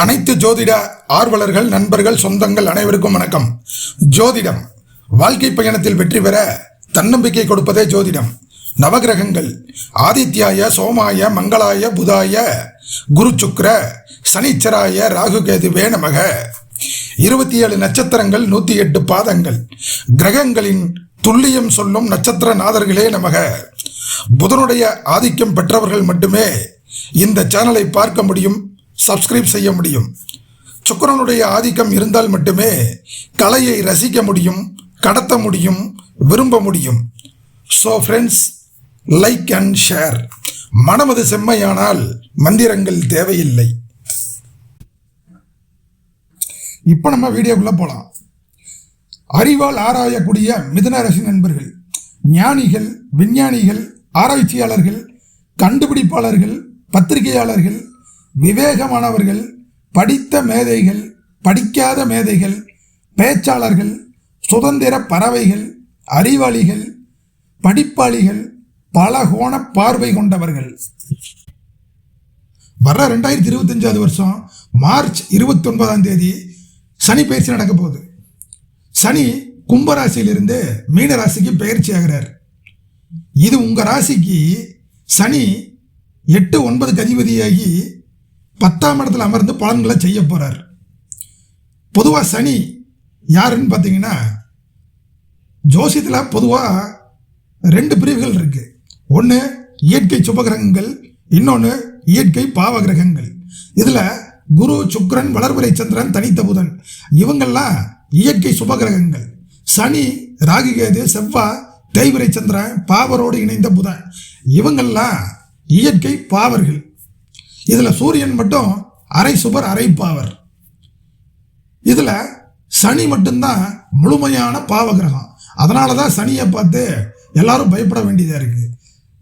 அனைத்து ஜோதிட ஆர்வலர்கள் நண்பர்கள் சொந்தங்கள் அனைவருக்கும் வணக்கம். ஜோதிடம் வாழ்க்கை பயணத்தில் வெற்றி பெற தன்னம்பிக்கை கொடுப்பதே ஜோதிடம். நவகிரகங்கள் ஆதித்யாய சோமாய மங்களாய புதாய குரு சுக்ர சனிச்சராய ராகுகேதுவே நமக இருபத்தி ஏழு நட்சத்திரங்கள் நூற்றி எட்டு பாதங்கள். கிரகங்களின் துல்லியம் சொல்லும் நட்சத்திர நாதர்களே நமக. புதனுடைய ஆதிக்கம் பெற்றவர்கள் மட்டுமே இந்த சேனலை பார்க்க முடியும். சப்ஸ்கிரைப் செய்ய முடியும். சுக்கரனுடைய ஆதிக்கம் இருந்தால் மட்டுமே கலையை ரசிக்க முடியும் கடத்த முடியும் விரும்ப முடியும். So friends like and share மனமது செம்மையானால் மந்திரங்கள் தேவையில்லை. இப்போ நம்ம வீடியோக்குள்ளே போகலாம் அறிவால் ஆராயக்கூடிய மிதுன ராசி நண்பர்கள் ஞானிகள் விஞ்ஞானிகள் ஆராய்ச்சியாளர்கள் கண்டுபிடிப்பாளர்கள் பத்திரிகையாளர்கள் விவேகமானவர்கள் படித்த மேதைகள் படிக்காத மேதைகள் பேச்சாளர்கள் சுதந்திர பறவைகள் அறிவாளிகள் படிப்பாளிகள் பல கோண பார்வை கொண்டவர்கள். வர்ற ரெண்டாயிரத்தி இருபத்தஞ்சாவது வருஷம் மார்ச் இருபத்தி ஒன்பதாம் தேதி சனி பயிற்சி நடக்க போகுது. சனி கும்பராசியிலிருந்து மீன ராசிக்கு பயிற்சி ஆகிறார். இது உங்கள் ராசிக்கு சனி எட்டு ஒன்பதுக்கு அதிபதியாகி பத்தாம் இடத்துல அமர்ந்து பலன்களை செய்ய போகிறார் பொதுவாக சனி யாருன்னு பார்த்தீங்கன்னா ஜோசியத்தில் பொதுவாக ரெண்டு பிரிவுகள் இருக்குது ஒன்று இயற்கை சுபகிரகங்கள் இன்னொன்று இயற்கை பாவ கிரகங்கள் இதில் குரு சுக்ரன் வளர்வரை சந்திரன் தனித்த புதன். இவங்கெல்லாம் இயற்கை சுபகிரகங்கள். சனி ராகுகேது செவ்வாய் தேய்பிரை சந்திரன் பாவரோடு இணைந்த புதன். இவங்கள்லாம் இயற்கை பாவர்கள். இதில் சூரியன் மட்டும் அரை சுபர் அரை பாவர். இதில் சனி மட்டும்தான் முழுமையான பாவகிரகம். அதனால தான் சனியை பார்த்து எல்லாரும் பயப்பட வேண்டியதாக இருக்குது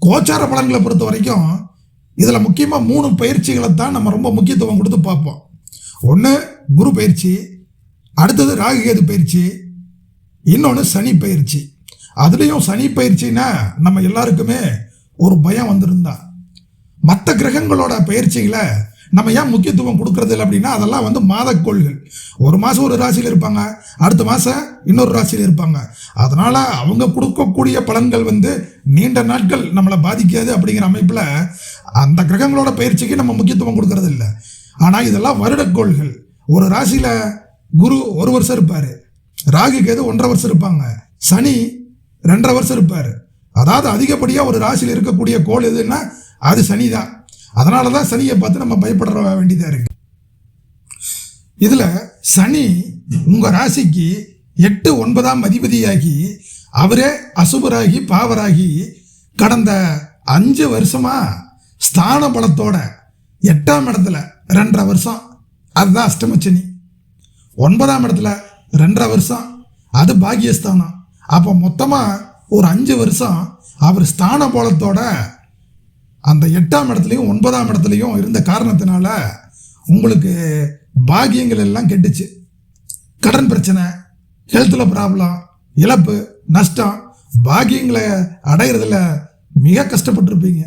கோச்சார பலன்களை பொறுத்த வரைக்கும் இதில் முக்கியமாக மூணு பயிற்சிகளை தான் நம்ம ரொம்ப முக்கியத்துவம் கொடுத்து பார்ப்போம். ஒன்று குரு பயிற்சி அடுத்தது ராகுகேது பயிற்சி இன்னொன்று சனி பயிற்சி. அதுலேயும் சனி பயிற்சின்னா நம்ம எல்லாருக்குமே ஒரு பயம் வந்திருந்தான் மற்ற கிரகங்களோட பயிற்சிகளை நம்ம ஏன் முக்கியத்துவம் கொடுக்கறது இல்லை அப்படின்னா அதெல்லாம் வந்து மாதக்கோள்கள் ஒரு மாதம் ஒரு ராசியில் இருப்பாங்க அடுத்த மாதம் இன்னொரு ராசியில் இருப்பாங்க. அதனால் அவங்க கொடுக்கக்கூடிய பலன்கள் வந்து நீண்ட நாட்கள் நம்மளை பாதிக்காது அப்படிங்கிற அமைப்பில் அந்த கிரகங்களோட பயிற்சிக்கு நம்ம முக்கியத்துவம் கொடுக்கறது இல்லை. ஆனால் இதெல்லாம் வருடக்கோள்கள் ஒரு ராசியில் குரு ஒரு வருஷம் இருப்பார். ராகு கேது ஒன்றரை வருஷம் இருப்பாங்க. சனி ரெண்டரை வருஷம் இருப்பார். அதாவது அதிகப்படியாக ஒரு ராசியில் இருக்கக்கூடிய கோள் எதுன்னா அது சனி தான் அதனால தான் சனியை பார்த்து நம்ம பயப்பட வேண்டியதாக இருக்கு. இதில் சனி உங்கள் ராசிக்கு எட்டு ஒன்பதாம் அதிபதியாகி அவரே அசுபராகி பாவராகி கடந்த அஞ்சு வருஷமாக ஸ்தான பலத்தோட எட்டாம் இடத்துல ரெண்டரை வருஷம். அதுதான் அஷ்டமச்சனி ஒன்பதாம் இடத்துல ரெண்டரை வருஷம். அது பாக்கியஸ்தானம். அப்போ மொத்தமாக ஒரு அஞ்சு வருஷம் அவர் ஸ்தான பலத்தோட அந்த எட்டாம் இடத்துலையும் ஒன்பதாம் இடத்துலையும் இருந்த காரணத்தினால உங்களுக்கு பாகியங்கள் எல்லாம் கெட்டுச்சு. கடன் பிரச்சனை ஹெல்த்தில் ப்ராப்ளம் இழப்பு நஷ்டம் பாகியங்களை அடையிறதுல மிக கஷ்டப்பட்டிருப்பீங்க.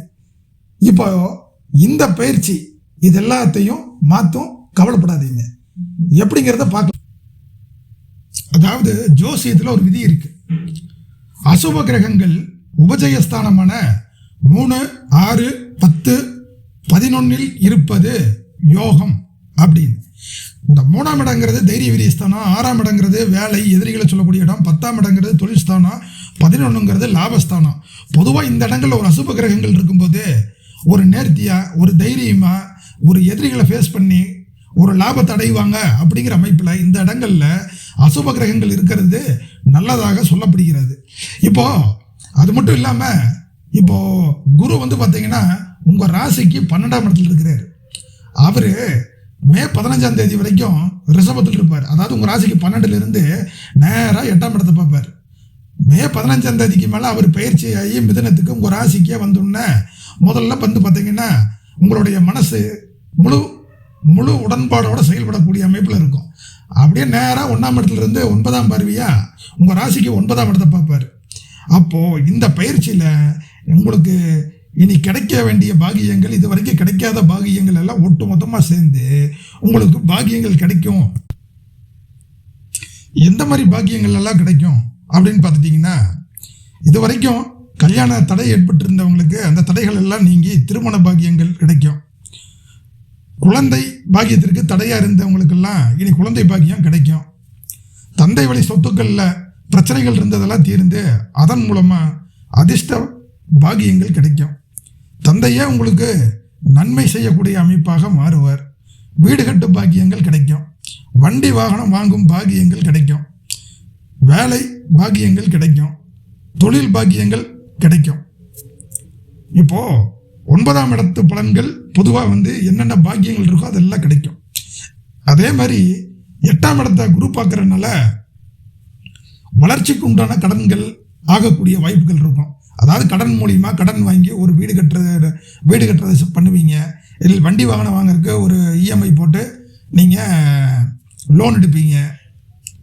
இப்போ இந்த பயிற்சி இது எல்லாத்தையும் மாற்றும் கவலைப்படாதீங்க. எப்படிங்கிறத பார்க்கலாம். அதாவது ஜோசியத்தில் ஒரு விதி இருக்கு. அசுப கிரகங்கள் உபஜயஸ்தானமான மூணு ஆறு பத்து பதினொன்னில் இருப்பது யோகம் அப்படின்னு. இந்த மூணாம் இடங்கிறது தைரிய விரியஸ்தானம் ஆறாம் இடங்கிறது வேலை எதிரிகளை சொல்லக்கூடிய இடம் பத்தாம் இடங்கிறது தொழில் ஸ்தானம் பதினொன்றுங்கிறது லாபஸ்தானம் பொதுவாக இந்த இடங்களில் ஒரு அசுப கிரகங்கள் இருக்கும்போது ஒரு நேர்த்தியாக ஒரு தைரியமாக ஒரு எதிரிகளை ஃபேஸ் பண்ணி ஒரு லாபத்தை அடைவாங்க அப்படிங்கிற அமைப்பில் இந்த இடங்களில் அசுப கிரகங்கள் இருக்கிறது நல்லதாக சொல்லப்படுகிறது. இப்போது அது மட்டும் இல்லாமல் இப்போ குரு வந்து பார்த்தீங்கன்னா உங்கள் ராசிக்கு பன்னெண்டாம் இடத்துல இருக்கிறார். அவர் மே பதினஞ்சாம் தேதி வரைக்கும் ரிஷபத்தில் இருப்பார். அதாவது உங்கள் ராசிக்கு பன்னெண்டுலேருந்து நேராக எட்டாம் இடத்தை பார்ப்பார். மே பதினஞ்சாம் தேதிக்கு மேலே அவர் பயிற்சி ஆகி மிதனத்துக்கு உங்கள் ராசிக்கே வந்தோடனே முதல்ல வந்து பார்த்தீங்கன்னா உங்களுடைய மனசு முழு முழு உடன்பாடோடு செயல்படக்கூடிய அமைப்பில் இருக்கும். அப்படியே நேராக ஒன்றாம் இடத்துலேருந்து ஒன்பதாம் பார்வையாக உங்கள் ராசிக்கு ஒன்பதாம் இடத்தை பார்ப்பார். அப்போது இந்த பயிற்சியில் உங்களுக்கு இனி கிடைக்க வேண்டிய பாகியங்கள் இது வரைக்கும் கிடைக்காத பாகியங்கள் எல்லாம் ஒட்டு மொத்தமாக சேர்ந்து உங்களுக்கு பாகியங்கள் கிடைக்கும். எந்த மாதிரி பாக்கியங்கள் எல்லாம் கிடைக்கும் அப்படின்னு பார்த்துட்டிங்கன்னா இது வரைக்கும் கல்யாண தடை ஏற்பட்டிருந்தவங்களுக்கு அந்த தடைகள் எல்லாம் நீங்கி திருமண பாக்கியங்கள் கிடைக்கும். குழந்தை பாக்கியத்திற்கு தடையாக இருந்தவங்களுக்கெல்லாம் இனி குழந்தை பாக்கியம் கிடைக்கும். தந்தை வழி சொத்துக்களில் பிரச்சனைகள் இருந்ததெல்லாம் தீர்ந்து அதன் மூலமாக அதிர்ஷ்ட பாக்கியங்கள் கிடைக்கும். தந்தையே உங்களுக்கு நன்மை செய்யக்கூடிய அமைப்பாக மாறுவார். வீடு கட்டு பாக்கியங்கள் கிடைக்கும். வண்டி வாகனம் வாங்கும் பாக்கியங்கள் கிடைக்கும். வேலை பாக்கியங்கள் கிடைக்கும். தொழில் பாக்கியங்கள் கிடைக்கும். இப்போ ஒன்பதாம் இடத்து பலன்கள் பொதுவாக வந்து என்னென்ன பாக்கியங்கள் இருக்கோ அதெல்லாம் கிடைக்கும். அதே மாதிரி எட்டாம் இடத்தை குரு பார்க்குறதுனால வளர்ச்சிக்கு உண்டான கடன்கள் ஆகக்கூடிய வாய்ப்புகள் இருக்கும். அதாவது கடன் மூலிமா கடன் வாங்கி ஒரு வீடு கட்டுறது வீடு கட்டுறது பண்ணுவீங்க. இல்லை வண்டி வாகனம் வாங்குறதுக்கு ஒரு இஎம்ஐ போட்டு நீங்கள் லோன் எடுப்பீங்க.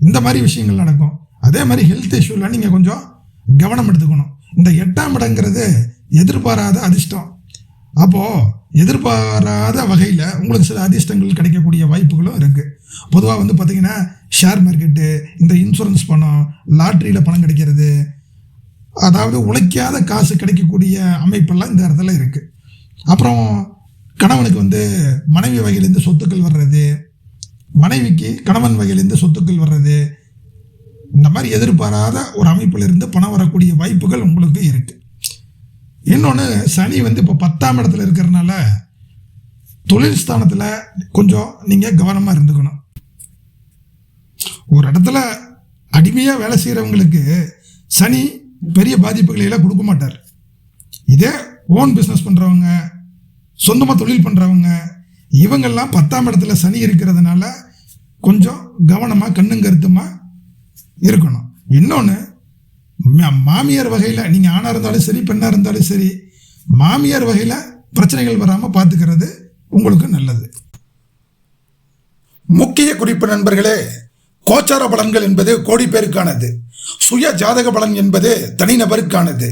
இந்த மாதிரி விஷயங்கள் நடக்கும். அதே மாதிரி ஹெல்த் இஷ்யூவில் நீங்கள் கொஞ்சம் கவனம் எடுத்துக்கணும். இந்த எட்டாம் இடங்கிறது எதிர்பாராத அதிர்ஷ்டம். அப்போது எதிர்பாராத வகையில் உங்களுக்கு சில அதிர்ஷ்டங்கள் கிடைக்கக்கூடிய வாய்ப்புகளும் இருக்குது பொதுவாக வந்து பார்த்திங்கன்னா ஷேர் மார்க்கெட்டு இந்த இன்சூரன்ஸ் பணம் லாட்ரியில் பணம் கிடைக்கிறது அதாவது உழைக்காத காசு கிடைக்கக்கூடிய அமைப்பெல்லாம் இந்த இடத்துல இருக்குது அப்புறம் கணவனுக்கு வந்து மனைவி வகையிலேருந்து சொத்துக்கள் வர்றது மனைவிக்கு கணவன் வகையிலேருந்து சொத்துக்கள் வர்றது இந்த மாதிரி எதிர்பாராத ஒரு அமைப்பிலிருந்து பணம் வரக்கூடிய வாய்ப்புகள் உங்களுக்கு இருக்குது இன்னொன்று சனி வந்து இப்போ பத்தாம் இடத்துல இருக்கிறதுனால தொழில் ஸ்தானத்தில் கொஞ்சம் நீங்கள் கவனமாக இருந்துக்கணும். ஒரு இடத்துல அடிமையாக வேலை செய்கிறவங்களுக்கு சனி பெரிய பாதிப்புகளை எல்லாம் கொடுக்க மாட்டார். இதே ஓன் பிஸ்னஸ் பண்ணுறவங்க சொந்தமாக தொழில் பண்ணுறவங்க இவங்கெல்லாம் பத்தாம் இடத்துல சனி இருக்கிறதுனால கொஞ்சம் கவனமாக கண்ணும் கருத்துமாக இருக்கணும். இன்னொன்று மாமியார் வகையில் நீங்கள் ஆணாக இருந்தாலும் சரி பெண்ணாக இருந்தாலும் சரி மாமியார் வகையில் பிரச்சனைகள் வராமல் பார்த்துக்கிறது உங்களுக்கு நல்லது. முக்கிய குறிப்பு நண்பர்களே கோச்சார பலன்கள் என்பது கோடி பேருக்கானது. சுய ஜாதக பலன் என்பது தனிநபருக்கானது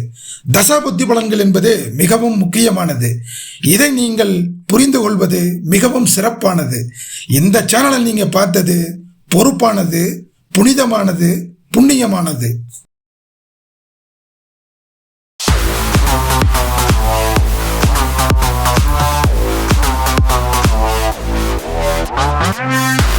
தசாபுத்தி பலன்கள் என்பது மிகவும் முக்கியமானது. இதை நீங்கள் புரிந்து கொள்வது மிகவும் சிறப்பானது. இந்த சேனலை நீங்கள் பார்த்தது பொறுப்பானது புனிதமானது புண்ணியமானது. Peace.